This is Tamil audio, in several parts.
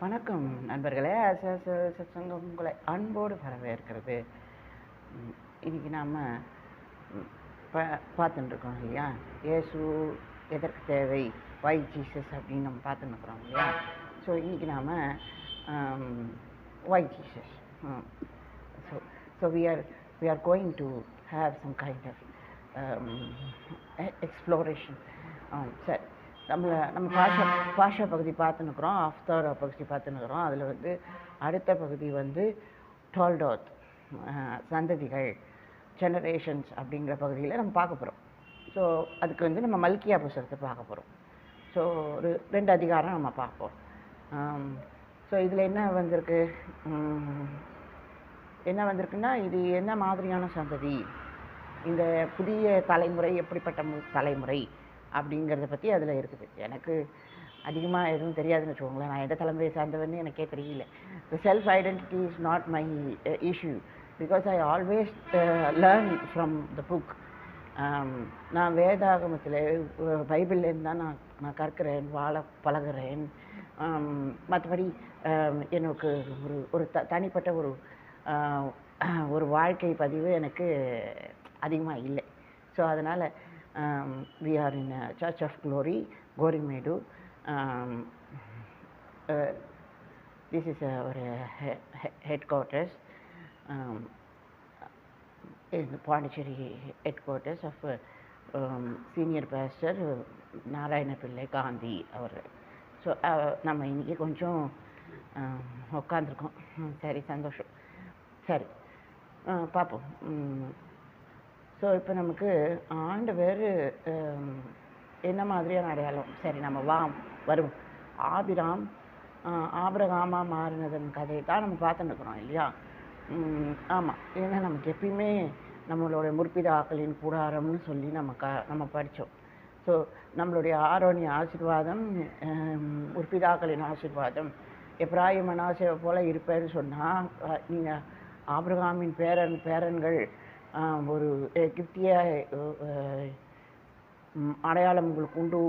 வணக்கம் நண்பர்களே. ச- உங்களை அன்போடு வரவேற்கிறது. இன்றைக்கி நாம் ப இருக்கோம் இல்லையா? இயேசு எதற்கு தேவை? வை ஜீசஸ் அப்படின்னு நம்ம பார்த்துன்னு இருக்கிறோம் இல்லையா? ஸோ இன்றைக்கி நாம் why Jesus so so we are we are going to have some kind of exploration சரி. நம்மளை நம்ம பாஷா பாஷா பகுதி பார்த்துன்னுக்குறோம் அஃப்தாரா பகுதி பார்த்துன்னுக்குறோம். அதில் வந்து அடுத்த பகுதி வந்து டோல்டோத் சந்ததிகள் ஜெனரேஷன்ஸ் அப்படிங்கிற பகுதியில் நம்ம பார்க்க போகிறோம் ஸோ அதுக்கு வந்து நம்ம மல்கியா புஸ்தகத்தை பார்க்க போகிறோம் ஸோ ஒரு ரெண்டு அதிகாரம் நம்ம பார்ப்போம். ஸோ இதில் என்ன வந்திருக்கு? என்ன வந்திருக்குன்னா இது என்ன மாதிரியான சந்ததி? இந்த புதிய தலைமுறை எப்படிப்பட்ட தலைமுறை? அப்படிங்கிறத பற்றி அதில் இருக்குது. எனக்கு அதிகமாக எதுவும் தெரியாதுன்னு வச்சுக்கோங்களேன். நான் எந்த தலைமுறையை சார்ந்தவன்னு எனக்கே தெரியல. The self identity is not my issue because I always learn from the book நான் வேதாகமத்தில் uh, பைபிள்லேருந்து தான் நான் நான் கற்கிறேன் வாழ பழகுறேன். Um, மற்றபடி um, எனக்கு ஒரு ஒரு த தனிப்பட்ட ஒரு uh, ஒரு வாழ்க்கை பதிவு எனக்கு அதிகமாக இல்லை. ஸோ அதனால் we are in church of glory Gorimedu this is ஒரு headquarters in the Pondicherry headquarters of uh, um, senior pastor uh, Narayana Pillai Gandhi அவர் ஸோ நம்ம இன்னைக்கு கொஞ்சம் உட்காந்துருக்கோம் சரி சந்தோஷம் சரி அஹ், பார்ப்போம் ஸோ இப்போ நமக்கு ஆண்டவர் ஹம், என்ன மாதிரியான அடையாளம்? சரி நம்ம வா வருவோம். ஆபிராம் ஆபிரகாமா மாறினதன் கதையை தான் நம்ம பார்த்துன்னு இருக்கிறோம் இல்லையா? ஆமாம் ஏன்னா நமக்கு எப்பயுமே நம்மளோட முற்பிதாக்களின் கூடாரம்னு சொல்லி நம்ம க நம்ம படித்தோம். ஸோ நம்மளுடைய ஆரோனிய ஆசிர்வாதம் முற்பிதாக்களின் ஆசிர்வாதம் எப்ராஹிம் அனாசேவை போல் இருப்பேன்னு சொன்னால் நீங்கள் ஆபிரகாமின் பேரன் பேரன்கள் ஒரு எகிப்திய அடையாளம் உங்களுக்கு உண்டு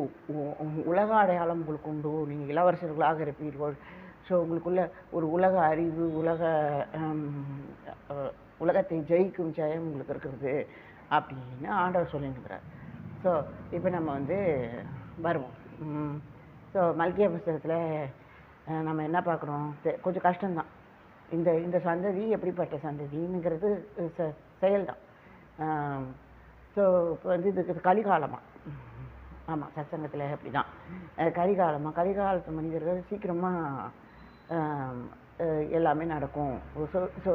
உலக அடையாளம் உங்களுக்கு உண்டு நீங்கள் இளவரசர்களாக இருப்பீர்கள். ஸோ உங்களுக்குள்ள ஒரு உலக அறிவு உலக உலகத்தை ஜெயிக்கும் ஜெயம் உங்களுக்கு இருக்கிறது அப்படின்னு ஆண்டவர் சொல்லியிருக்கிறார். ஸோ இப்போ நம்ம வந்து வருவோம். ஸோ மல்கிய புஸ்தகத்தில் நம்ம என்ன பார்க்குறோம்? கொஞ்சம் கஷ்டம்தான். இந்த இந்த சந்ததி எப்படிப்பட்ட சந்ததிங்கிறது செயல்தான். ஸோ இப்போ வந்து இதுக்கு இது கலிகாலமா? ஆமாம் சத்சங்கத்தில் அப்படி தான் கரிகாலமாக கரிகாலத்து மனிதர்கள் சீக்கிரமாக எல்லாமே நடக்கும். So so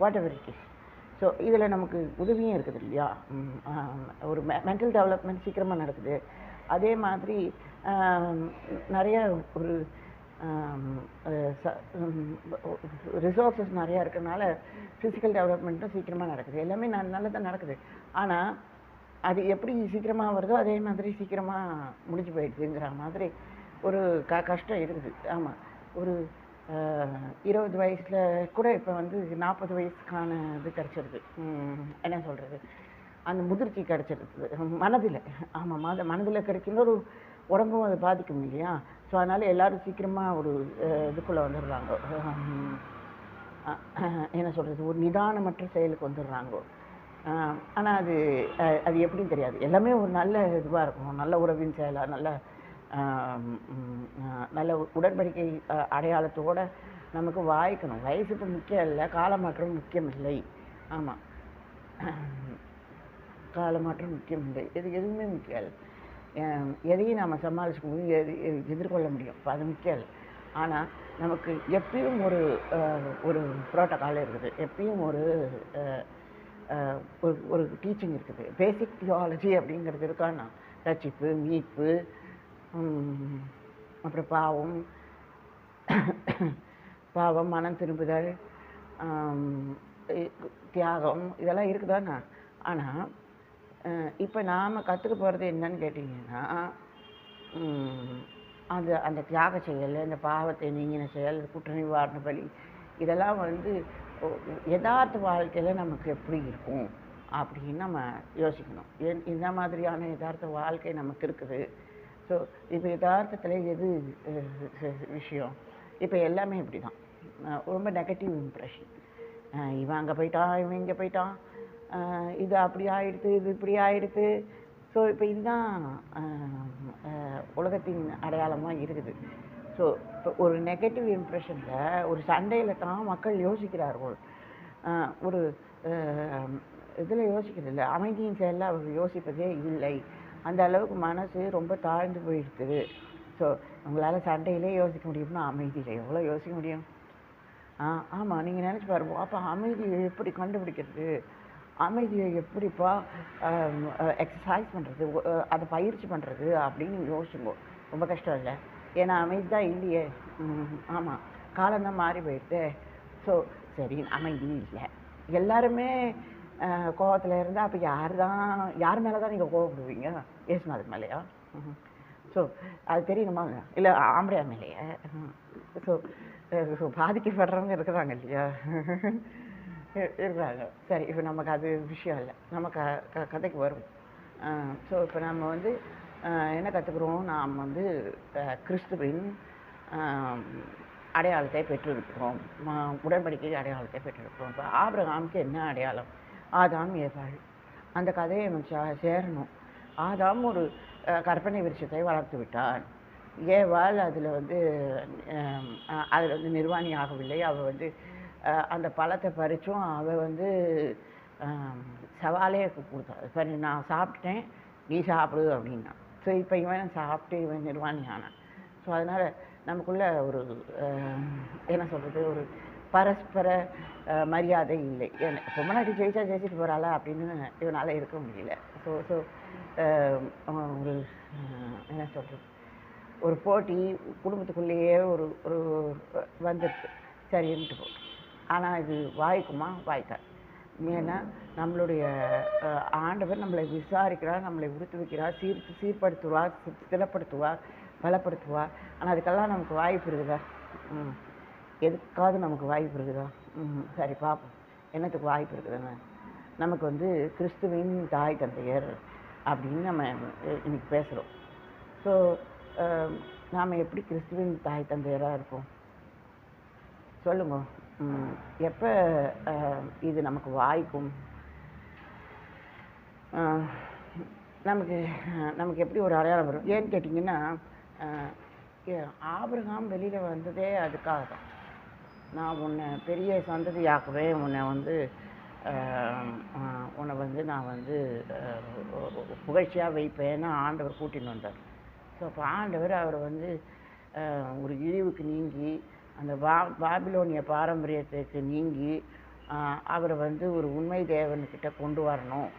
whatever it is so இதில் நமக்கு உதவியும் இருக்குது இல்லையா? ஒரு மெ ஒரு மென்டல் டெவலப்மெண்ட் சீக்கிரமாக நடக்குது. அதே மாதிரி நிறைய ஒரு ரிசோர்ஸஸ் நிறையா இருக்கிறனால ஃபிசிக்கல் டெவலப்மெண்ட்டும் சீக்கிரமாக நடக்குது. எல்லாமே ந நல்லதாக நடக்குது. ஆனால் அது எப்படி சீக்கிரமாக வருதோ அதே மாதிரி சீக்கிரமாக முடிஞ்சு போயிடுதுங்கிற மாதிரி ஒரு க கஷ்டம் இருக்குது. ஆமாம் ஒரு இருபது வயசில் கூட இப்போ வந்து நாற்பது வயசுக்கான இது கிடச்சிருது. என்ன சொல்கிறது அந்த முதிர்ச்சி கிடச்சிருது மனதில். ஆமாம் மத மனதில் கிடைக்கிற ஒரு உடம்பும் அதை பாதிக்கும் இல்லையா? ஸோ அதனால் எல்லாரும் சீக்கிரமாக ஒரு இதுக்குள்ளே வந்துடுறாங்க. என்ன சொல்கிறது ஒரு நிதானமற்ற செயலுக்கு வந்துடுறாங்க. ஆனால் அது அது எப்படின்னு தெரியாது. எல்லாமே ஒரு நல்ல இதுவாக இருக்கும். நல்ல உறவின் செயலாக நல்ல நல்ல உடன்படிக்கை அடையாளத்தோடு நமக்கு வாய்க்கணும். வயசுக்கு முக்கியம் இல்லை. காலமாற்றம் முக்கியம் இல்லை ஆமாம் காலமாற்றம் முக்கியம் இல்லை இது எதுவுமே முக்கியம் இல்லை. எதையும் நம்ம சமாளிச்சுக்க முடியும் எது எதிர்கொள்ள முடியும். இப்போ அது முக்கியம் இல்லை. ஆனால் நமக்கு எப்பயும் ஒரு ஒரு ப்ரோட்டோக்கால் இருக்குது. எப்பயும் ஒரு ஒரு ஒரு டீச்சிங் இருக்குது. பேசிக் தியாலஜி அப்படிங்கிறது இருக்கான்னா ரச்சிப்பு மீட்பு அப்புறம் பாவம் பாவம் மனம் திரும்புதல் தியாகம் இதெல்லாம் இருக்குதாண்ணா? ஆனால் இப்போ நாம் கற்றுக்க போகிறது என்னன்னு கேட்டிங்கன்னா அந்த அந்த தியாக செயல் அந்த பாவத்தை நீங்கின செயல் குற்ற நிவாரண பலி இதெல்லாம் வந்து யதார்த்த வாழ்க்கையில் நமக்கு எப்படி இருக்கும் அப்படின்னு நம்ம யோசிக்கணும். என் இந்த மாதிரியான யதார்த்த வாழ்க்கை நமக்கு இருக்குது. ஸோ இப்போ யதார்த்தத்தில் எது விஷயம்? இப்போ எல்லாமே இப்படி தான் ரொம்ப நெகட்டிவ் இம்ப்ரெஷன் இவன் அங்கே போயிட்டான் இவன் இங்கே போயிட்டான். இது அப்படி ஆயிடுத்து இது இப்படி ஆயிடுத்து. ஸோ இப்போ இதுதான் உலகத்தின் அடையாளமாக இருக்குது. ஸோ இப்போ ஒரு நெகட்டிவ் இம்ப்ரெஷனில் ஒரு சண்டையில் தான் மக்கள் யோசிக்கிறார்கள். ஒரு இதில் யோசிக்கிறது இல்லை அமைதியின் செயலில் அவர்கள் யோசிப்பதே இல்லை. அந்த அளவுக்கு மனசு ரொம்ப தாழ்ந்து போயிடுது ஸோ உங்களால் சண்டையிலே யோசிக்க முடியும்னா அமைதியில் எவ்வளோ யோசிக்க முடியும்? ஆ ஆமாம் நீங்கள் நினச்சி பாருங்க. அப்போ அமைதியை எப்படி கண்டுபிடிக்கிறது? அமைதியை எப்படிப்பா எக்ஸசைஸ் பண்ணுறது அதை பயிற்சி பண்ணுறது அப்படின்னு யோசிச்சுங்கோ. ரொம்ப கஷ்டம் இல்லை? ஏன்னா அமைதி தான் இல்லையே. ம், ஆமாம் காலம்தான் மாறி போயிடுது. ஸோ சரி அமைதி இல்லை. எல்லாருமே கோபத்தில் இருந்தால் அப்போ யார் தான் யார் மேலே தான் நீங்கள் கோவப்படுவீங்க? ஏசுநாதன் மேலேயா? ஸோ அது தெரியணுமா? இல்லை ஆம்பளையா மேலேயே? ஸோ ஸோ பாதிக்கப்படுறவங்க இருக்கிறாங்க இல்லையா? இருக்கிறாங்க சரி இப்போ நமக்கு அது விஷயம் இல்லை. நம்ம க க கதைக்கு வரும். ஸோ இப்போ நம்ம வந்து என்ன கற்றுக்குறோம் நாம் வந்து கிறிஸ்துவின் அடையாளத்தை பெற்றிருக்கிறோம். உடன்படிக்கை அடையாளத்தை பெற்றிருக்கிறோம். இப்போ ஆபிரகாமுக்கு என்ன அடையாளம்? ஆதாம் ஏவாள் அந்த கதையை நம்ம சே- சேரணும். ஆதாம் ஒரு கற்பனை விருட்சத்தை வளர்த்து விட்டான். ஏவாள் அதில் வந்து அதில் வந்து நிர்வாணி ஆகவில்லை அவள் வந்து அந்த பழத்தை பறித்தும் அவள் வந்து சவாலே கொடுத்தா. சரி நான் சாப்பிட்டேன் நீ சாப்பிடு அப்படின்னா. ஸோ இப்போ இவன் சாப்பிட்டு இவன் நிர்வாணி ஆனான். ஸோ அதனால் நமக்குள்ள ஒரு என்ன சொல்கிறது ஒரு பரஸ்பர மரியாதை இல்லை. ஏன்னா இப்போ முன்னாடி ஜெயிச்சா ஜெயிச்சிட்டு போகிறாளா அப்படின்னு இவனால் இருக்க முடியல. ஸோ ஸோ ஒரு என்ன சொல்கிறது ஒரு போட்டி குடும்பத்துக்குள்ளேயே ஒரு ஒரு வந்துடுது சரின்ட்டு போகும் ஆனால் இது வாய்க்குமா? வாய்க்காது ஏன்னா நம்மளுடைய ஆண்டவர் நம்மளை விசாரிக்கிறார் நம்மளை உடுத்து வைக்கிறார் சீர் சீர்படுத்துவார் ஸ்திரப்படுத்துவார் பலப்படுத்துவார் ஆனால் அதுக்கெல்லாம் நமக்கு வாய்ப்பு இருக்குதா? ம். எதுக்காவது நமக்கு வாய்ப்பு இருக்குதா? ம். சரி பார்ப்போம் என்னத்துக்கு வாய்ப்பு இருக்குதுன்னு. நமக்கு வந்து கிறிஸ்துவின் தாய் தந்தையர் அப்படின்னு நம்ம அஹ், இன்னைக்கு பேசுகிறோம் ஸோ நாம் எப்படி கிறிஸ்துவின் தாய் தந்தையராக இருப்போம்? சொல்லுங்க. ம், எப்போ இது நமக்கு வாய்க்கும்? நமக்கு நமக்கு எப்படி ஒரு அடையாளம் வரும்? ஏன்னு கேட்டிங்கன்னா ஆபிரகாம் வெளியில் வந்ததே அதுக்காக தான். நான் உன்னை பெரிய சந்ததியாகவே உன்னை வந்து உன்னை வந்து நான் வந்து புகழ்ச்சியாக வைப்பேன்னு ஆண்டவர் கூட்டின்னு வந்தார். ஸோ அப்போ ஆண்டவர் அவரை வந்து ஒரு இழிவுக்கு நீங்கி அந்த பா பாபிலோனிய பாரம்பரியத்துக்கு நீங்கி அவரை வந்து ஒரு உண்மை தேவன்கிட்ட கொண்டு வரணும்.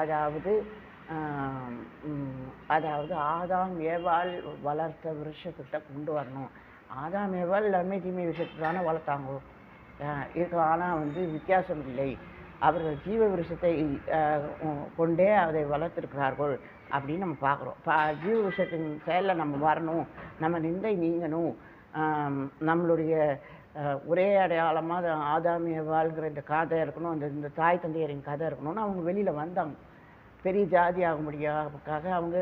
அதாவது அதாவது ஆதாம் ஏவால் வளர்த்த விருஷத்திட்ட கொண்டு வரணும். ஆதாம் ஏவால் எல்லாமே தீமை விஷயத்தை தானே வளர்த்தாங்க இருக்கலாம் ஆனால் வந்து வித்தியாசம் இல்லை. அவர்கள் ஜீவ விருஷத்தை கொண்டே அதை வளர்த்துருக்கிறார்கள் அப்படின்னு நம்ம பார்க்குறோம். பா ஜீவ விஷயத்தின் செயலில் நம்ம வரணும். நம்ம நிந்தை நீங்கணும். நம்மளுடைய ஒரே அடையாளமாக ஆதாமிய வாழ்கிற இந்த கதை இருக்கணும் அந்த இந்த தாய் தந்தையரின் கதை இருக்கணும்னு அவங்க வெளியில் வந்தாங்க. பெரிய ஜாதி ஆக முடியாதுக்காக அவங்க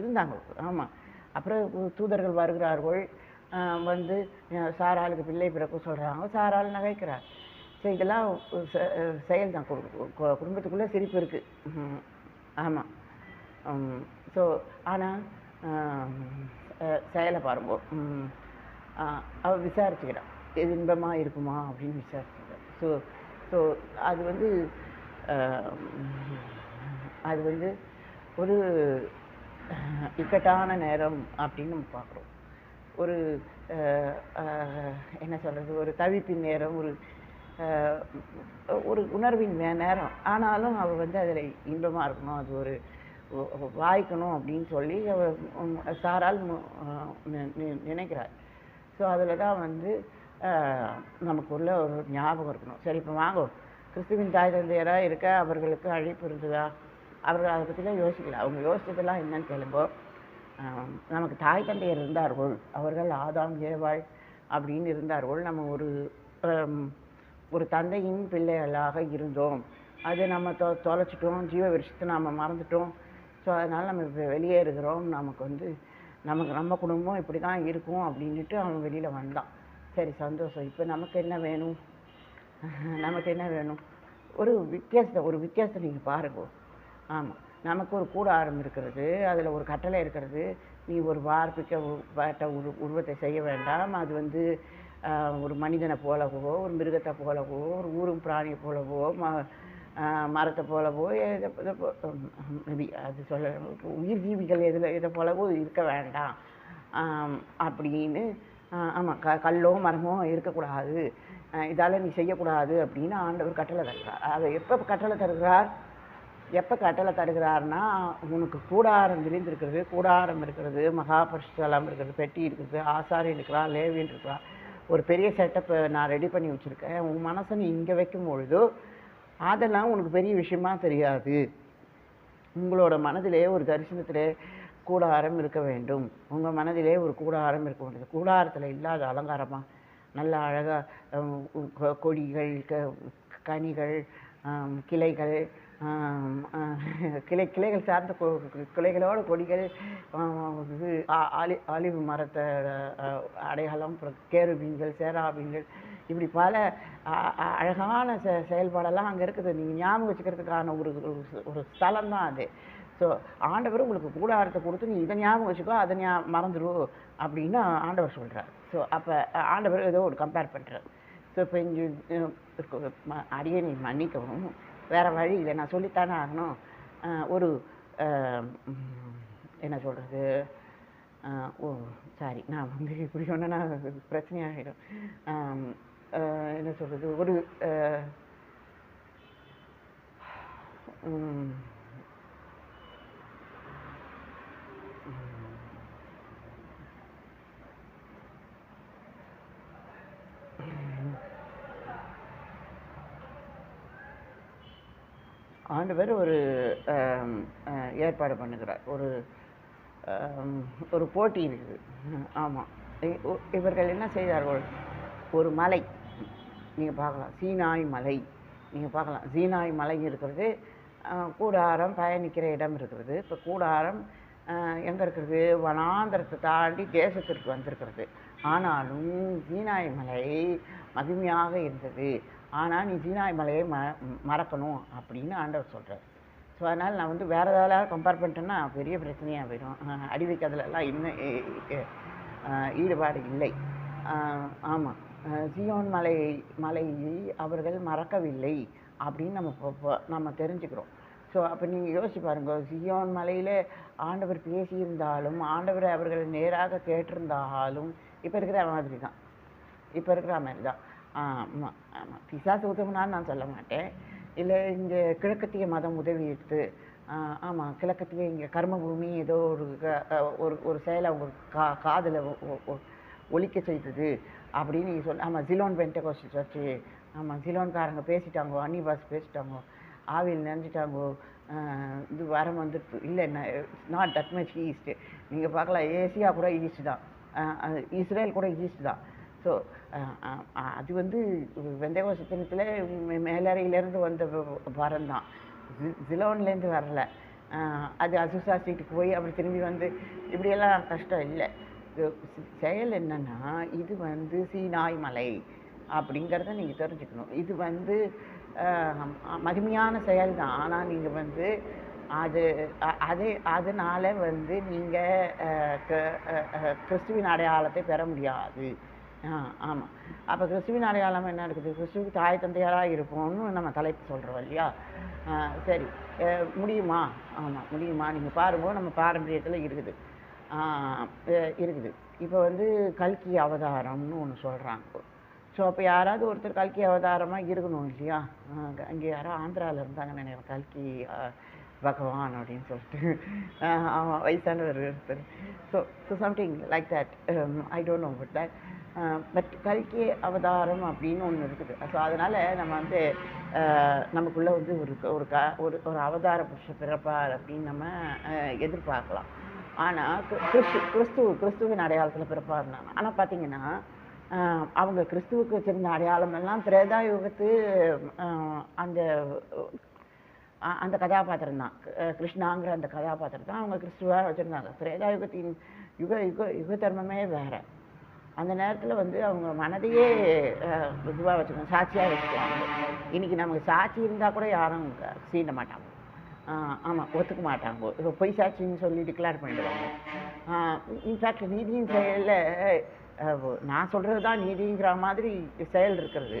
இருந்தாங்க. ஆமாம் அப்புறம் தூதர்கள் வருகிறார்கள். வந்து சாராளுக்கு பிள்ளை பிறப்பு சொல்கிறாங்க சாராள் நகைக்கிறார். ஸோ இதெல்லாம் செயல் தான் குடும்பத்துக்குள்ளே சிரிப்பு இருக்குது ஆமாம் ஸோ ஆனால் செயலை பாருங்க. அவள் விசாரிச்சுக்கிறான் இது இன்பமாக இருக்குமா அப்படின்னு விசாரிச்சுக்கிறான் ஸோ ஸோ அது வந்து அது வந்து ஒரு இக்கட்டான நேரம் அப்படின்னு நம்ம பார்க்குறோம். ஒரு என்ன சொல்கிறது ஒரு தவிப்பின் நேரம் ஒரு ஒரு உணர்வின் நேரம். ஆனாலும் அவள் வந்து அதில் இன்பமாக இருக்கணும் அது ஒரு வாய்க்கணும் அப்படின்னு சொல்லி அவள் சாரால் நினைக்கிறாள். ஸோ அதில் தான் வந்து அஹ், நமக்குள்ள ஒரு ஞாபகம் இருக்கணும். சரி இப்போ வாங்க. கிறிஸ்துவின் தாய் தந்தையராக இருக்க அவர்களுக்கு அழைப்பு இருந்ததா? அவர்கள் அதை பற்றிலாம் யோசிக்கல. அவங்க யோசித்ததெல்லாம் என்னன்னு கேளுங்கோ. நமக்கு தாய் தந்தையர் இருந்தார்கள். அவர்கள் ஆதாம் ஏவாள் அப்படின்னு இருந்தார்கள். நம்ம ஒரு ஒரு தந்தையின் பிள்ளைகளாக இருந்தோம். அது நம்ம தொ தொலைச்சிட்டோம். ஜீவ விருஷத்தை நாம் மறந்துட்டோம். ஸோ அதனால் நம்ம இப்போ வெளியே இருக்கிறோம். நமக்கு வந்து நமக்கு நம்ம குடும்பம் இப்படி தான் இருக்கும் அப்படின்ட்டு அவன் வெளியில் வந்தான். சரி சந்தோஷம். இப்போ நமக்கு என்ன வேணும்? நமக்கு என்ன வேணும்? ஒரு வித்தியாசத்தை ஒரு வித்தியாசத்தை நீங்கள் பாருங்க. ஆமாம் நமக்கு ஒரு கூடாரம் இருக்கிறது அதில் ஒரு கட்டளை இருக்கிறது. நீ ஒரு வார்ப்பிக்க வேட்ட உரு உருவத்தை செய்ய வேண்டாம். அது வந்து ஒரு மனிதனை போலவோ ஒரு மிருகத்தை போலவோ ஒரு ஊரும் பிராணியை போலவோ ம மரத்தை போலவோ எதை இதை போ- அது சொல்ல உயிர் ஜீவிகள் எதில் இதை போலவோ இருக்க வேண்டாம். அப்படின்னு ஆமாம் க கல்லோ மரமோ இருக்கக்கூடாது. இதால் நீ செய்யக்கூடாது அப்படின்னு ஆண்டவர் கட்டளை தருகிறார். அதை எப்போ கட்டளை தருகிறார்? எப்போ கட்டளை தருகிறார்னா உனக்கு கூடாரம் விரிந்திருக்கிறது கூடாரம் இருக்கிறது மகாபரிசுத்தலம் இருக்கிறது பெட்டி இருக்குது ஆசாரி இருக்கிறான் லேவியன் இருக்கிறான். ஒரு பெரிய செட்டப்பை நான் ரெடி பண்ணி வச்சுருக்கேன். உன் மனசை நீ இங்கே வைக்கும் பொழுது அதெல்லாம் உனக்கு பெரிய விஷயமா தெரியாது. உங்களோட மனதிலே ஒரு தரிசனத்திலே கூடாரம் இருக்க வேண்டும். உங்கள் மனதிலே ஒரு கூடாரம் இருக்க வேண்டும். கூடாரத்தில் இல்லாத அலங்காரமாக நல்ல அழகாக கொடிகள் க கனிகள் கிளைகள் கிளை கிளைகள் சார்ந்த கிளைகளோட கொடிகள் அழி இது ஆ- ஆலி மரத்தை அடையாளம் அப்புறம் கேருபீன்கள் சேராபீன்கள் இப்படி பல அ- அழகான செ செயல்பாடெல்லாம் அங்கே இருக்குது. நீங்கள் ஞாபகம் வச்சுக்கிறதுக்கான ஒரு ஒரு- ஸ்தலம் தான் அது. ஸோ ஆண்டவர் உங்களுக்கு கூடாரத்தை கொடுத்து நீ இதை ஞாபகம் வச்சுக்கோ அதை ஞா மறந்துடு அப்படின்னு ஆண்டவர் சொல்கிறார் ஸோ அப்போ ஆண்டவர் ஏதோ ஒரு கம்பேர் பண்ணுறார் ஸோ இப்போ இங்கே அடியே நீ மன்னிக்கவும். வேறு வழி இல்லை நான் சொல்லித்தானே ஆகணும். ஒரு என்ன சொல்கிறது ஓ சாரி நான் வந்து இப்படி சொன்னேன்னா பிரச்சனையாகிடும் என்ன சொல்கிறது ஒரு ஆண்டவர் ஒரு ஏற்பாடு பண்ணுகிறார். ஒரு ஒரு போட்டி இருக்குது. ஆமாம் இவர்கள் என்ன செய்தார்கள்? ஒரு மலை. நீங்கள் பார்க்கலாம். சீனாய் மலை. நீங்கள் பார்க்கலாம். சீனாய் மலை இருக்கிறது கூடாரம் பயணிக்கிற இடம் இருக்கிறது. இப்போ கூடாரம் எங்கே இருக்கிறது? வனாந்தரத்தை தாண்டி தேசத்திற்கு வந்திருக்கிறது. ஆனாலும் சீனாய் மலை மகிமையாக இருந்தது. ஆனால் நீ சீனாய் மலையை ம மறக்கணும் அப்படின்னு ஆண்டவர் சொல்கிறார் ஸோ அதனால் நான் வந்து வேறு ஏதாவது கம்பேர் பண்ணிட்டேன்னா பெரிய பிரச்சனையாக போயிடும். அஹ் அடி வைக்கிறதுலலாம் இன்னும் ஈடுபாடு இல்லை. ஆமாம் சியோன் மலை மலையை அவர்கள் மறக்கவில்லை அப்படின்னு நம்ம இப்போ- நம்ம தெரிஞ்சுக்கிறோம். ஸோ அப்போ நீங்கள் யோசிச்சு பாருங்க. சியோன் மலையில் ஆண்டவர் பேசியிருந்தாலும் ஆண்டவர் அவர்கள் நேராக கேட்டிருந்தாலும் இப்போ இருக்கிற மாதிரி தான். இப்போ இருக்கிற மாதிரி தான். ஆமாம் ஆமாம் பிசாசு உதவுனான்னு நான் சொல்ல மாட்டேன். இல்லை இங்கே கிழக்கத்திய மதம் உதவி எடுத்து ஆமாம் கிழக்கத்திய இங்கே கர்மபூமி ஏதோ ஒரு க- ஒரு ஒரு செயலை அவங்க கா காதில் ஒலிக்க செய்தது. அப்படின்னு நீங்கள் சொல் ஆமாம் ஜிலோன் பென்டகோஸ்ட் சர்ச்சு ஆமாம் ஜிலோன்காரங்க பேசிட்டாங்கோ அன்னிபாஸ் பேசிட்டாங்கோ ஆவியில் நினைஞ்சிட்டாங்கோ இது வரம் வந்துட்டு இல்லை நாட் தட் மச் ஈஸ்ட் நீங்கள் பார்க்கலாம் ஏசியா கூட ஈஸ்ட் தான். அது இஸ்ரேல் கூட ஈஸ்ட் தான். ஸோ அது வந்து வெந்தகோச தினத்தில் மேலறையிலேருந்து வந்த வரம் தான். ஜிலோன்லேருந்து வரல. அது அசுசா ஸ்ட்ரீட்டுக்கு போய் அப்புறம் திரும்பி வந்து இப்படியெல்லாம் கஷ்டம் இல்லை. செயல் என்னென்னா இது வந்து சீனாய் மலை அப்படிங்கிறத நீங்கள் தெரிஞ்சுக்கணும். இது வந்து மகிமையான செயல் தான். ஆனால் நீங்கள் வந்து அது அதே அது வந்து நீங்கள் கிறிஸ்துவின் அடையாளத்தை பெற முடியாது. ஆ ஆமாம் அப்போ கிறிஸ்துவின் அடையாளம் என்ன இருக்குது? கிறிஸ்துவுக்கு தாய் தந்தையாராக இருப்போம்னு நம்ம தலைப்பு சொல்கிறோம் இல்லையா? சரி. முடியுமா? ஆமாம் முடியுமா? நீங்கள் பாருங்க. நம்ம பாரம்பரியத்தில் இருக்குது. இருக்குது. இப்போ வந்து கல்கி அவதாரம்னு ஒன்று சொல்கிறாங்க ஸோ அப்போ யாராவது ஒருத்தர் கல்கி அவதாரமாக இருக்கணும் இல்லையா? அங்கே யாரோ ஆந்திராவில் இருந்தாங்க நினைக்கிறேன். கல்கி பகவான் அப்படின்னு சொல்லிட்டு. ஆமாம் வயசானவர் ஒருத்தர். So so something like that I don't know but that but கல்கி அவதாரம் அப்படின்னு ஒன்று இருக்குது. ஸோ அதனால் நம்ம வந்து நமக்குள்ளே வந்து ஒரு ஒரு க ஒரு ஒரு அவதார புருஷ பிறப்பார் அப்படின்னு நம்ம எதிர்பார்க்கலாம். ஆனால் கிறிஸ்து கிறிஸ்துவ கிறிஸ்துவின் அடையாளத்தில் பிறப்பாருனாங்க ஆனால் பார்த்தீங்கன்னா அவங்க கிறிஸ்துவுக்கு வச்சிருந்த அடையாளம் எல்லாம் திரேதா யுகத்து அந்த அந்த கதாபாத்திரம் தான். கிருஷ்ணாங்கிற அந்த கதாபாத்திரம் தான் அவங்க கிறிஸ்துவாக வச்சுருந்தாங்க. திரேதாயுகத்தின் யுக யுக யுக தர்மமே வேறு. அந்த நேரத்தில் வந்து அவங்க மனதையே இதுவாக வச்சுக்கணும் சாட்சியாக வச்சுக்குவாங்க. இன்றைக்கி நமக்கு சாட்சி இருந்தால் கூட யாரும் சீண்ட மாட்டாங்க. ஆமாம் ஒத்துக்க மாட்டாங்க. இப்போ பொய் சாட்சின்னு சொல்லி டிக்ளேர் பண்ணிடுவாங்க. இன்ஃபேக்ட் நீதியின் செயலில் நான் சொல்கிறது தான் நீதிங்கிற மாதிரி செயல் இருக்கிறது.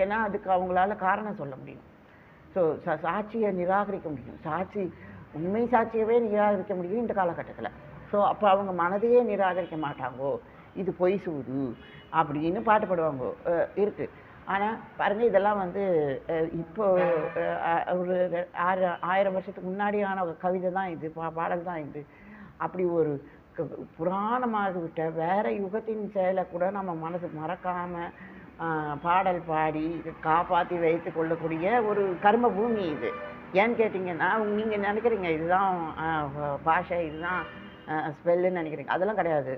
ஏன்னா அதுக்கு அவங்களால காரணம் சொல்ல முடியும். ஸோ சாட்சியை நிராகரிக்க முடியும். சாட்சி உண்மை சாட்சியவே நிராகரிக்க முடியும் இந்த காலகட்டத்தில். ஸோ அப்போ அவங்க மனதையே நிராகரிக்க மாட்டாங்கோ? இது பொய் சூது அப்படின்னு பாட்டு பாடுவாங்க இருக்குது ஆனால் பாருங்கள் இதெல்லாம் வந்து இப்போ ஒரு ஆயிரம் ஆயிரம் வருஷத்துக்கு முன்னாடியான ஒரு கவிதை தான் இது பா பாடல் தான் இது. அப்படி ஒரு புராணமாக விட்ட வேறு யுகத்தின் செயலை கூட நம்ம மனசு மறக்காமல் பாடல் பாடி காப்பாற்றி வைத்து கொள்ளக்கூடிய ஒரு கர்ம பூமி இது. ஏன்னு கேட்டிங்கன்னா நீங்கள் நினைக்கிறீங்க இதுதான் பாஷை இதுதான் ஸ்பெல்லுன்னு நினைக்கிறீங்க. அதெல்லாம் கிடையாது.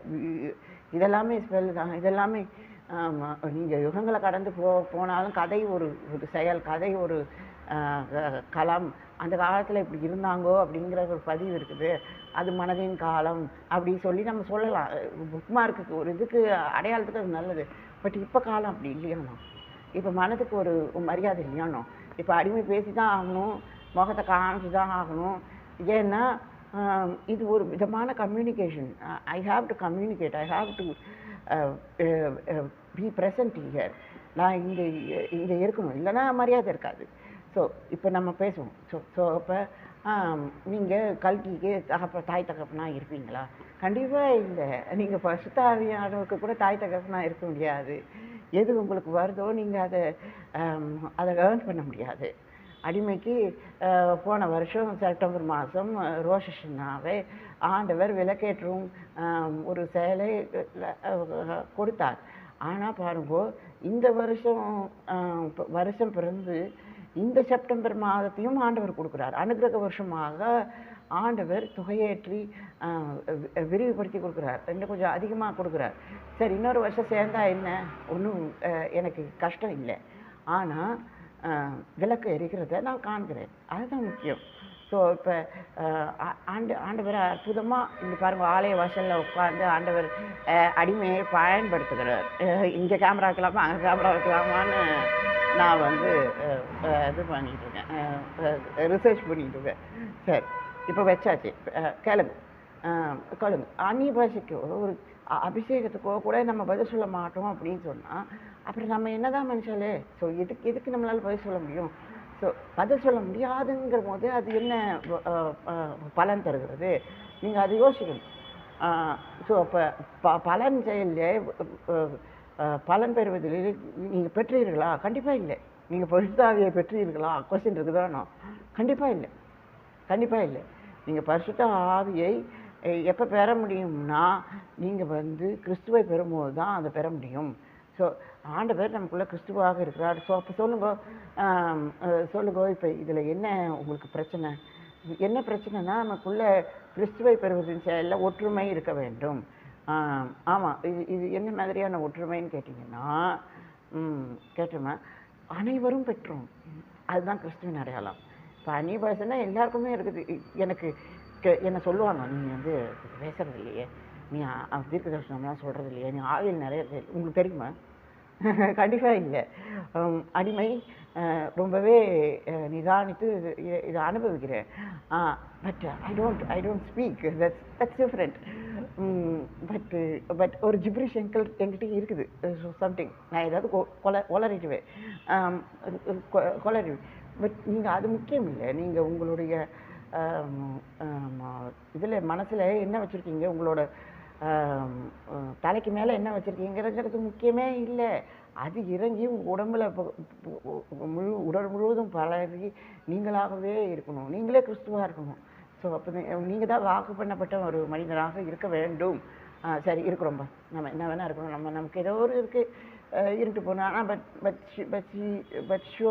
இதெல்லாமே ஸ்பெல்லு தான். இதெல்லாமே ஆமாம் நீங்கள் யுகங்களை கடந்து போ போனாலும் கதை ஒரு ஒரு செயல் கதை ஒரு க- களம். அந்த காலத்தில் இப்படி இருந்தாங்கோ அப்படிங்கிற ஒரு பதிவு இருக்குது. அது மனதின் காலம் அப்படி சொல்லி நம்ம சொல்லலாம். புக் மார்க்குக்கு ஒரு இதுக்கு அடையாளத்துக்கு அது நல்லது. பட் இப்போ காலம் அப்படி இல்லையானோ இப்போ மனதுக்கு ஒரு மரியாதை இல்லையானோ இப்போ அடிமை பேசி தான் ஆகணும். முகத்தை காமிச்சு தான் ஆகணும். ஏன்னா இது ஒரு விதமான communication I have to communicate I have to be present here நான் இங்கே இங்கே இருக்கணும். இல்லைன்னா மரியாதை இருக்காது. ஸோ இப்போ நம்ம பேசுவோம். ஸோ ஸோ அப்போ நீங்கள் கல்கிக்கு தகப்ப தாய் தகப்பனாக இருப்பீங்களா? கண்டிப்பாக இல்லை. நீங்கள் பசுத்தாவியானவருக்கு கூட தாய் தகப்பனாக இருக்க முடியாது. எது உங்களுக்கு வருதோ நீங்கள் அதை அதை ஏர்ன் பண்ண முடியாது. அடிமைக்கு போன வருஷம் செப்டம்பர் மாதம் ரோஷனாவே ஆண்டவர் விளக்கேற்றும் ஒரு செயலை கொடுத்தார். ஆனால் பாருங்கோ இந்த வருஷம் வருஷம் பிறந்து இந்த செப்டம்பர் மாதத்தையும் ஆண்டவர் கொடுக்குறார். அனுகிரக வருஷமாக ஆண்டவர் தொகையேற்றி விரிவுபடுத்தி கொடுக்குறார். இன்னும் கொஞ்சம் அதிகமாக கொடுக்குறார். சரி இன்னொரு வருஷம் சேர்ந்தா என்ன? ஒன்றும் எனக்கு கஷ்டம் இல்லை. ஆனால் விளக்கு எரிக்கிறத நான் காண்கிறேன். அதுதான் முக்கியம். ஸோ இப்போ ஆண்டு ஆண்டவர் அற்புதமாக இங்கே பாருங்கள் ஆலய வாசலில் உட்காந்து ஆண்டவர் அடிமையை பயன்படுத்துகிறார். இங்கே கேமரா வைக்கலாமா அங்கே கேமரா வைக்கலாமான்னு நான் வந்து இது பண்ணிகிட்ருக்கேன் ரிசர்ச் பண்ணிகிட்ருக்கேன் சரி இப்போ வச்சாச்சு. கிளம்பு கேளுங்க கேளுங்க அந்நிய பாஷைக்கோ ஒரு அபிஷேகத்துக்கோ கூட நம்ம பதில் சொல்ல மாட்டோம் அப்படின்னு சொன்னால் அப்புறம் நம்ம என்னதான் மனுஷாலே? ஸோ எதுக்கு எதுக்கு நம்மளால் பதில் சொல்ல முடியும். ஸோ பதில் சொல்ல முடியாதுங்கிற போது அது என்ன பலன் தருகிறது? நீங்கள் அதை யோசிக்கணும். ஸோ அப்போ ப பலன் செயலில் பலன் பெறுவதில் நீங்கள் பெற்றீர்களா? கண்டிப்பாக இல்லை. நீங்கள் பரிசுத்தாவியை பெற்றீர்களா? கொஸ்டின் இருக்குதானோ கண்டிப்பாக இல்லை. கண்டிப்பாக இல்லை. நீங்கள் பரிசுத்த ஆவியை எப்போ பெற முடியும்னா நீங்கள் வந்து கிறிஸ்துவை பெறும்போது தான் அதை பெற முடியும். ஸோ ஆண்டவர் நமக்குள்ளே கிறிஸ்துவாக இருக்கிறார். ஸோ அப்போ சொல்லுங்க சொல்லுங்க இப்போ இதில் என்ன உங்களுக்கு பிரச்சனை? என்ன பிரச்சனைனா நமக்குள்ளே கிறிஸ்துவை பெறுவதின் செயலில் ஒற்றுமை இருக்க வேண்டும். ஆமாம் இது இது என்ன மாதிரியான ஒற்றுமைன்னு கேட்டிங்கன்னா கேட்டோமா? அனைவரும் பெற்றோம். அதுதான் கிறிஸ்துவின் அடையாளம். இப்போ அந்நியபாசனா எல்லாருக்குமே இருக்குது. எனக்கு என்னை சொல்லுவாங்க நீ வந்து பேசுறது இல்லையே. நீ தீர்க்க தரிசனம்லாம் சொல்கிறது இல்லையே. நீ ஆவியில் நிறைய உங்களுக்கு தெரியுமா? கண்டிப்பாக இல்லை. அடிமை ரொம்பவே நிதானித்து இது- இதை அனுபவிக்கிறேன். But I don't I don't speak that's that's different but but ஒரு ஜிப்ரிஷ் எங்கள் என்கிட்ட இருக்குது. சம்திங் நான் ஏதாவது கொல கொலரிடுவேன் கொலரிடுவேன் பட் நீங்கள் அது முக்கியம் இல்லை. நீங்கள் உங்களுடைய இதில் மனசில் என்ன வச்சுருக்கீங்க? உங்களோட தலைக்கு மேலே என்ன வச்சுருக்கீங்கிறது முக்கியமே இல்லை. அது இறங்கி உங்கள் உடம்புல முழு உடல் முழுவதும் பழகி நீங்களாகவே இருக்கணும். நீங்களே கிறிஸ்துவாக இருக்கணும். ஸோ அப்போ நீங்கள் தான் வாக்கு பண்ணப்பட்ட ஒரு மனிதனாக இருக்க வேண்டும். சரி இருக்கிறோம்பா. நம்ம என்ன வேணால் இருக்கணும். நம்ம நமக்கு ஏதோ ஒரு இருக்குது இருந்துட்டு போகணும் ஆனால் but but but but so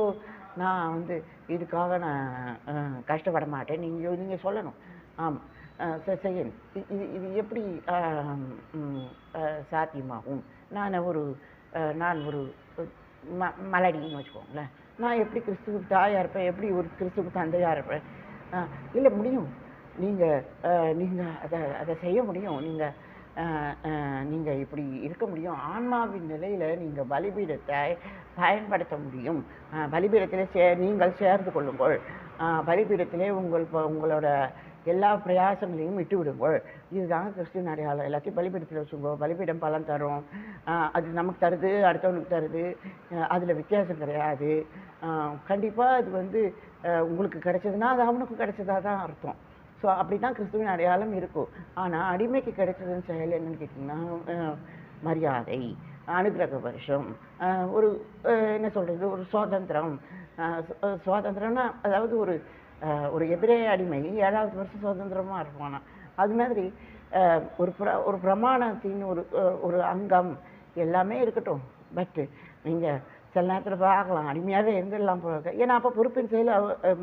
நான் வந்து இதுக்காக நான் கஷ்டப்பட மாட்டேன். நீங்கள் நீங்கள் சொல்லணும். ஆமாம் சரி இது இது எப்படி சாத்தியமாகும்? நான் ஒரு நான் ஒரு ம மலடின்னு வச்சுக்கோங்களேன். நான் எப்படி கிறிஸ்துவுக்கு தாயாக இருப்பேன்? எப்படி ஒரு கிறிஸ்துவுக்கு தந்தையாக இருப்பேன்? இல்லை முடியும். நீங்கள் நீங்கள் அதை அதை செய்ய முடியும். நீங்கள் நீங்கள் இப்படி இருக்க முடியும். ஆன்மாவின் நிலையில் நீங்கள் பலிபீடத்தை பயன்படுத்த முடியும். அஹ், பலிபீடத்திலே சே நீங்கள் சேர்ந்து கொள்ளுங்கள். பலிபீடத்திலே உங்கள் உங்களோட எல்லா பிரயாசங்களையும் விட்டு விடுங்கள் இதுதான் கிறிஸ்டின் அடையாளம் எல்லாத்தையும் பலிபீடத்தில் வச்சுக்கோ பலிபீடம் பலன் தரும். அது நமக்கு தருது அடுத்தவனுக்கு தருது. அதில் வித்தியாசம் கிடையாது. கண்டிப்பாக அது வந்து உங்களுக்கு கிடைச்சதுன்னா அது அவனுக்கு கிடைச்சதா தான் அர்த்தம். ஸோ அப்படி தான் கிறிஸ்துவின் அடையாளம் இருக்கும். ஆனால் அடிமைக்கு கிடைச்சதுன்னு செயல் என்னன்னு கேட்டிங்கன்னா மரியாதை அனுகிரக வருஷம் ஒரு என்ன சொல்கிறது ஒரு சுதந்திரம். சுதந்திரம்னா அதாவது ஒரு ஒரு எதிரே அடிமை ஏழாவது வருஷம் சுதந்திரமாக இருப்பானா? அது மாதிரி ஒரு பிர ஒரு பிரமாணத்தின் ஒரு ஒரு அங்கம் எல்லாமே இருக்கட்டும். பட்டு நீங்கள் சில நேரத்தில் பார்க்கலாம் அடிமையாகவே இருந்துடலாம் போல ஏன்னா அப்போ பொறுப்பின் செயல்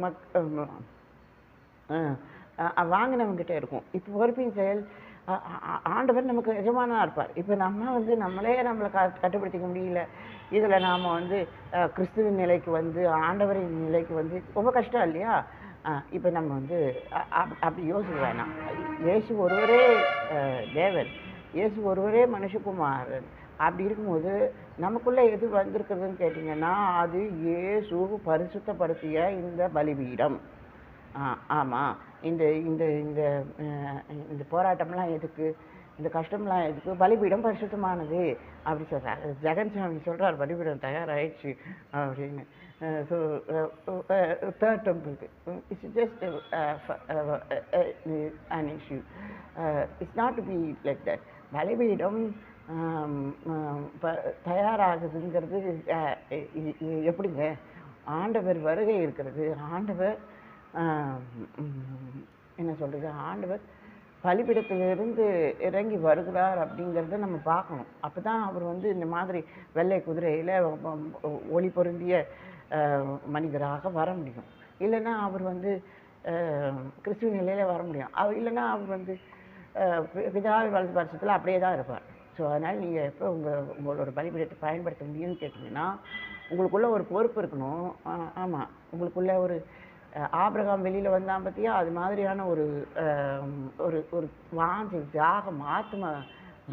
மக் அஹ் வாங்கினவங்கிட்ட இருக்கும். இப்போ பொறுப்பின் செயல் ஆண்டவர் நமக்கு எஜமானதாக இருப்பார். இப்போ நம்ம வந்து நம்மளே நம்மளை க கட்டுப்படுத்திக்க முடியல. இதில் நாம் வந்து கிறிஸ்துவின் நிலைக்கு வந்து ஆண்டவரின் நிலைக்கு வந்து ரொம்ப கஷ்டம் இல்லையா? இப்போ நம்ம வந்து அப்- அப்படி யோசிக்க வேணாம். இயேசு ஒருவரே தேவன். இயேசு ஒருவரே மனுஷகுமாரன். அப்படி இருக்கும்போது நமக்குள்ளே எது வந்திருக்கிறதுன்னு கேட்டிங்கன்னா அது இயேசு பரிசுத்தப்படுத்திய இந்த பலிபீடம். ஆ ஆமாம் இந்த இந்த இந்த இந்த போராட்டம்லாம் எதுக்கு? இந்த கஷ்டம்லாம் எதுக்கு? பலிபீடம் பரிசுத்தமானது அப்படி சொல்கிறார் ஜெகன் சாமி சொல்கிறார் பலிபீடம் தயாராகிடுச்சு அப்படின்னு. Uh, third டெம்பிளுக்கு it's just an issue it's not to be like that பலிபீடம் ஆம், ஆம், ப- தயாராகுதுங்கிறது எப்படிங்க? ஆண்டவர் வருகை இருக்கிறது. ஆண்டவர் என்ன சொல்கிறது ஆண்டவர் பலிபிடத்திலிருந்து இறங்கி வருகிறார் அப்படிங்கிறத நம்ம பார்க்கணும். அப்போ தான் அவர் வந்து இந்த மாதிரி வெள்ளை குதிரையில் ஒளி பொருந்திய மனிதராக வர முடியும். இல்லைன்னா அவர் வந்து கிறிஸ்துவ நிலையில் வர முடியும். அவர் இல்லைன்னா அவர் வந்து பிதாவை வலது பட்சத்தில் அப்படியே தான் இருப்பார். ஸோ அதனால் நீங்கள் எப்போ உங்கள் உங்களோட பலிபீடத்தை பயன்படுத்த முடியும்னு கேட்டிங்கன்னா உங்களுக்குள்ளே ஒரு பொறுப்பு இருக்கணும். ஆமாம் உங்களுக்குள்ளே ஒரு ஆபிரகாம் வெளியில் வந்தான் பற்றியா அது மாதிரியான ஒரு ஒரு ஒரு வாஞ்சி தியாகம் ஆத்ம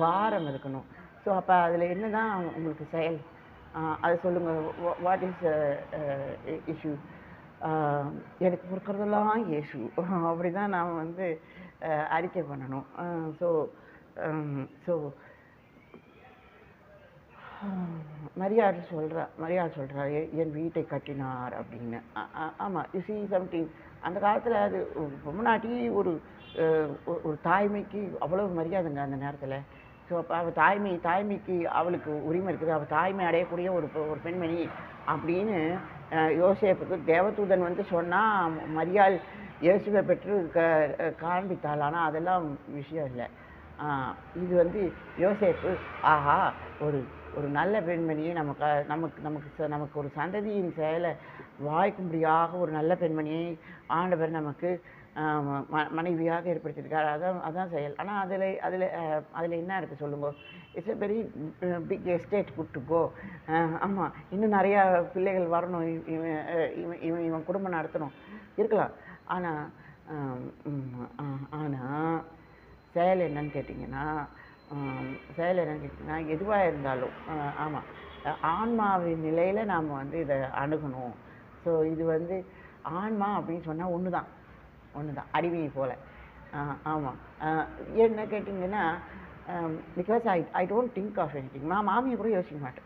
பாரம் இருக்கணும். ஸோ அப்போ அதில் என்ன தான் உங்களுக்கு செயல்? அது சொல்லுங்கள் வாட் இஸ் இஷ்யூ எனக்கு பொறுக்கிறதெல்லாம் இயேசு அப்படி தான் நாம் வந்து அறிக்கை பண்ணணும். ஸோ ஸோ um, மரியாதை சொல்கிறா மரியாள் சொல்கிறா என் வீட்டை கட்டினார் அப்படின்னு. ஆமாம் யூ சி சம்திங் அந்த காலத்தில் அது ரொம்ப நாட்டி ஒரு ஒரு- ஒரு தாய்மைக்கு அவ்வளோ மரியாதைங்க அந்த நேரத்தில். ஸோ அப்போ அவள் தாய்மை தாய்மைக்கு அவளுக்கு உரிமை இருக்குது. அவள் தாய்மை அடையக்கூடிய ஒரு ஒரு பெண்மணி அப்படின்னு அஹ், யோசேப்புக்கு தேவதூதன் வந்து சொன்னால் மரியாள் இயேசுவை பெற்று க காண்பித்தாள். ஆனால் அதெல்லாம் விஷயம் இல்லை. இது வந்து யோசேப்பு ஆஹா ஒரு ஒரு நல்ல பெண்மணியை நமக்கு நமக்கு நமக்கு ச- நமக்கு ஒரு சந்ததியின் செயலை வாய்க்கும்படியாக ஒரு நல்ல பெண்மணியை ஆண்டவர் நமக்கு ம- மனைவியாக ஏற்படுத்தியிருக்கார். அதான் அதான் செயல். ஆனால் அதில் அதில் அதில் என்ன இருக்குது சொல்லுங்க? It's a very big estate கூப்பிட்டுக்கோ கோ ஆமாம் இன்னும் நிறையா பிள்ளைகள் வரணும். இவன் இவன் இவன் இவன் குடும்பம் நடத்தணும். இருக்கலாம். ஆனால் ஆனால் செயல் என்னன்னு கேட்டிங்கன்னா செயல் என்னன்னு கேட்டிங்கன்னா எதுவாக இருந்தாலும் ஆமாம் ஆன்மாவின் நிலையில் நாம் வந்து இதை அணுகணும். ஸோ இது வந்து ஆன்மா அப்படின்னு சொன்னால் ஒன்று தான் ஒன்று தான். அடிமையை போல். ஆமாம் என்ன கேட்டிங்கன்னா because I I don't think of anything நான் மாமியை கூட யோசிக்க மாட்டேன்.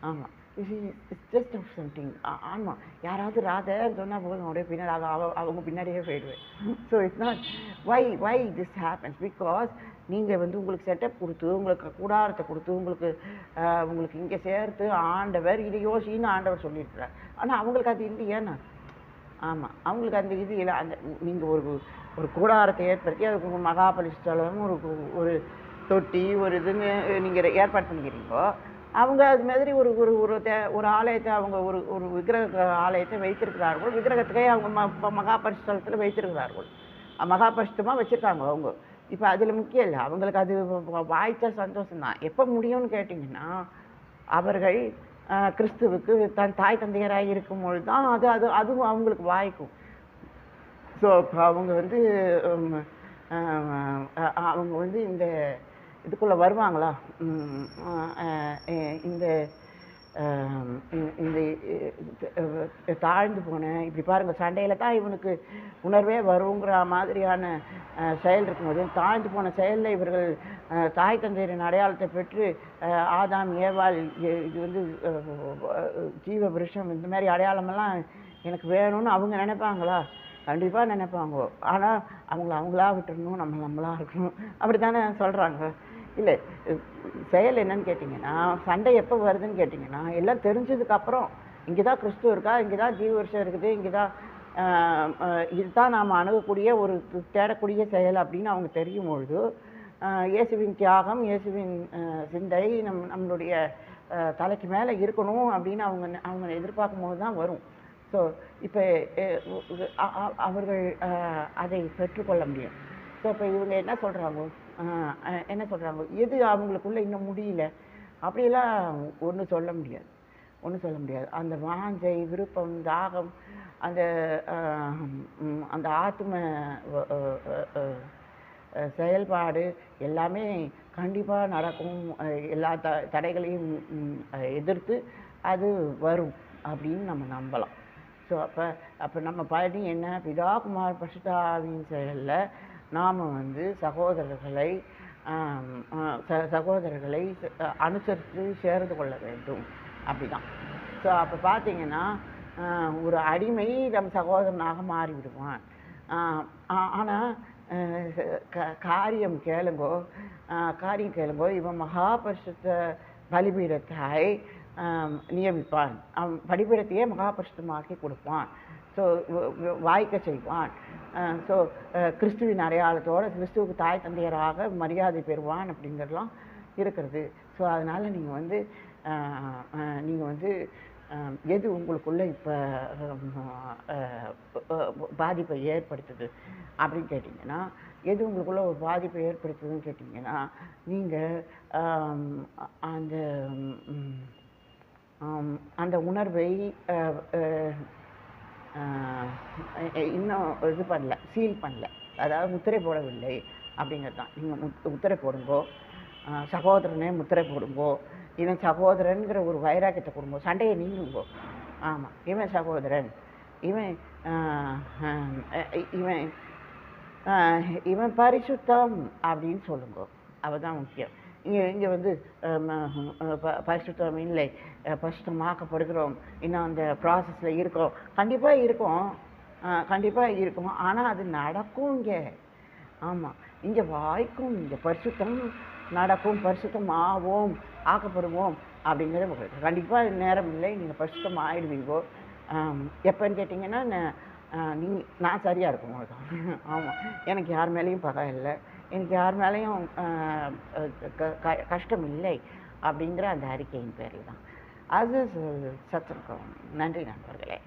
ஆமாம் இட்ஸ் ஜஸ்ட் ஆஃப் சம்திங் ஆமாம் யாராவது ராதன்னு சொன்னால் போதும். அப்படியே பின்னாடி அவ- அவ- அவங்க பின்னாடியே போயிடுவேன். So it's not why why this happens because நீங்கள் வந்து உங்களுக்கு செட்டப் கொடுத்து உங்களுக்கு கூடாரத்தை கொடுத்து உங்களுக்கு உங்களுக்கு இங்கே சேர்த்து ஆண்டவர் இதை யோசின்னு ஆண்டவர் சொல்லியிருக்கிறார். ஆனால் அவங்களுக்கு அது இல்லையாண்ணா ஆமாம் அவங்களுக்கு அந்த இது இல்லை. அந்த நீங்கள் ஒரு ஒரு கூடாரத்தை ஏற்படுத்தி அதுக்கு ஒரு மகாபலிஸ்தலம் ஒரு ஒரு தொட்டி ஒரு இதுன்னு நீங்கள் ஏற்பாடு பண்ணிக்கிறீங்கோ அவங்க அது மாதிரி ஒரு ஒரு ஒரு தே- ஒரு ஆலயத்தை அவங்க ஒரு ஒரு விக்கிரக ஆலயத்தை வைத்திருக்கிறார்கள். விக்கிரகத்துக்கே அவங்க ம இப்போ மகாபரிசுத்தலத்தில் வைத்திருக்கிறார்கள். மகாபரிஷ்டமாக வச்சுருக்காங்க அவங்க. இப்போ அதில் முக்கியம் இல்லை. அவங்களுக்கு அது வாய்த்த வாய்ச்சா சந்தோஷம்தான். எப்போ முடியும்னு கேட்டிங்கன்னா அவர்கள் கிறிஸ்துவுக்கு தன் தாய் தந்தையராக இருக்கும் பொழுது தான் அது அது அதுவும் அவங்களுக்கு வாய்க்கும். ஸோ இப்போ அவங்க வந்து அவங்க வந்து இந்த இதுக்குள்ளே வருவாங்களா? இந்த இந்த- தாழ்ந்து போன இப்படி பாருங்கள் சண்டையில் தான் இவனுக்கு உணர்வே வருங்கிற மாதிரியான செயல் இருக்கும்போது தாழ்ந்து போன செயலில் இவர்கள் தாய் தந்தையரின் அடையாளத்தை பெற்று ஆதாம் ஏவாள் இது வந்து ஜீவ விருஷம் இந்த மாதிரி அடையாளமெல்லாம் எனக்கு வேணும்னு அவங்க நினைப்பாங்களா? கண்டிப்பாக நினைப்பாங்க. ஆனால் அவங்கள அவங்களா விட்டுறணும் நம்ம நம்மளாக இருக்கணும். அப்படி தானே சொல்கிறாங்க இல்லை செயல் என்னன்னு கேட்டிங்கன்னா சண்டை எப்போ வருதுன்னு கேட்டிங்கன்னா எல்லாம் தெரிஞ்சதுக்கப்புறம் இங்கே தான் கிறிஸ்துவ இருக்கா இங்கே தான் ஜீவ வருஷம் இருக்குது இங்கே தான் இதுதான் நாம் அணுகக்கூடிய ஒரு தேடக்கூடிய செயல் அப்படின்னு அவங்க தெரியும் பொழுது இயேசுவின் தியாகம் இயேசுவின் சிந்தை நம் நம்மளுடைய தலைக்கு மேலே இருக்கணும் அப்படின்னு அவங்க அவங்க எதிர்பார்க்கும் போது தான் வரும். ஸோ இப்போ அவர்கள் அதை பெற்றுக்கொள்ள முடியும். ஸோ இப்போ இவங்க என்ன சொல்கிறாங்க என்ன சொல்கிறாங்க எது அவங்களுக்குள்ளே இன்னும் முடியல? அப்படியெல்லாம் ஒன்றும் சொல்ல முடியாது. ஒன்றும் சொல்ல முடியாது. அந்த வாஞ்சை விருப்பம் தாகம் அந்த அந்த ஆத்ம வ- செயல்பாடு எல்லாமே கண்டிப்பாக நடக்கும். எல்லா த தடைகளையும் எதிர்த்து அது வரும் அப்படின்னு நம்ம நம்பலாம். ஸோ அப்போ அப்போ நம்ம பழனி என்ன? பிதாகுமார் பசுதாவின் செயலில் நாம் வந்து சகோதரர்களை ச- சகோதரர்களை அனுசரித்து சேர்ந்து கொள்ள வேண்டும். அப்படிதான். ஸோ அப்போ பார்த்தீங்கன்னா ஒரு அடிமை நம் சகோதரனாக மாறிவிடுவான். ஆனால் காரியம் கேளுங்கோ காரியம் கேளுங்கோ இவன் மகாபரிசுத்த பலிபீடத்தை நியமிப்பான். அவன் பலிபீடத்தையே மகாபரிசுத்தமாக்கி கொடுப்பான். ஸோ வாய்க்க செய்வான். ஸோ கிறிஸ்துவின் அடையாளத்தோட கிறிஸ்துவுக்கு தாய் தந்தையராக மரியாதை பெறுவான் அப்படிங்கிறதுலாம் இருக்கிறது. ஸோ அதனால் நீங்கள் வந்து நீங்கள் வந்து எது உங்களுக்குள்ளே இப்போ பாதிப்பை ஏற்படுத்துது அப்படின்னு கேட்டிங்கன்னா எது உங்களுக்குள்ளே ஒரு பாதிப்பை ஏற்படுத்துதுன்னு கேட்டிங்கன்னா நீங்கள் அந்த அந்த உணர்வை இன்னும் இது பண்ணல சீல் பண்ணல. அதாவது முத்திரை போடவில்லை அப்படிங்கிறது தான். நீங்கள் முத் முத்திரை போடுங்கோ சகோதரனே முத்திரை போடுங்கோ இவன் சகோதரன்கிற ஒரு வைராக்கியத்தை கொடுங்கோ சண்டையை நீங்குங்கோ. ஆமாம் இவன் சகோதரன் இவன் இவன் இவன் பரிசுத்தம் அப்படின்னு சொல்லுங்க. தான் முக்கியம். இங்கே இங்கே வந்து ப- பரிசுத்தம் இல்லை. பரிசுத்தமாக்கப்படுகிறோம். இன்னும் அந்த ப்ராசஸில் இருக்கோம். கண்டிப்பாக இருக்கும். கண்டிப்பாக இருக்கும். ஆனால் அது நடக்கும் இங்கே. ஆமாம் இங்கே வாய்க்கும் இங்கே பரிசுத்தம் நடக்கும். பரிசுத்தம் ஆவோம் ஆக்கப்படுவோம் அப்படிங்கிற உங்களுக்கு கண்டிப்பாக நேரம் இல்லை. நீங்கள் பரிசுத்தம் ஆயிடுவீங்கோ எப்போன்னு கேட்டிங்கன்னா நான் நீ நான் சரியாக இருக்கும் உங்களுக்கு. ஆமாம் எனக்கு யார் மேலேயும் பகை இல்லை. எனக்கு யார் மேலேயும் க- க- கஷ்டம் இல்லை அப்படிங்கிற அந்த அறிக்கையின் பேரில் தான் அது சத்திருக்கோம் நன்றி நண்பர்களே.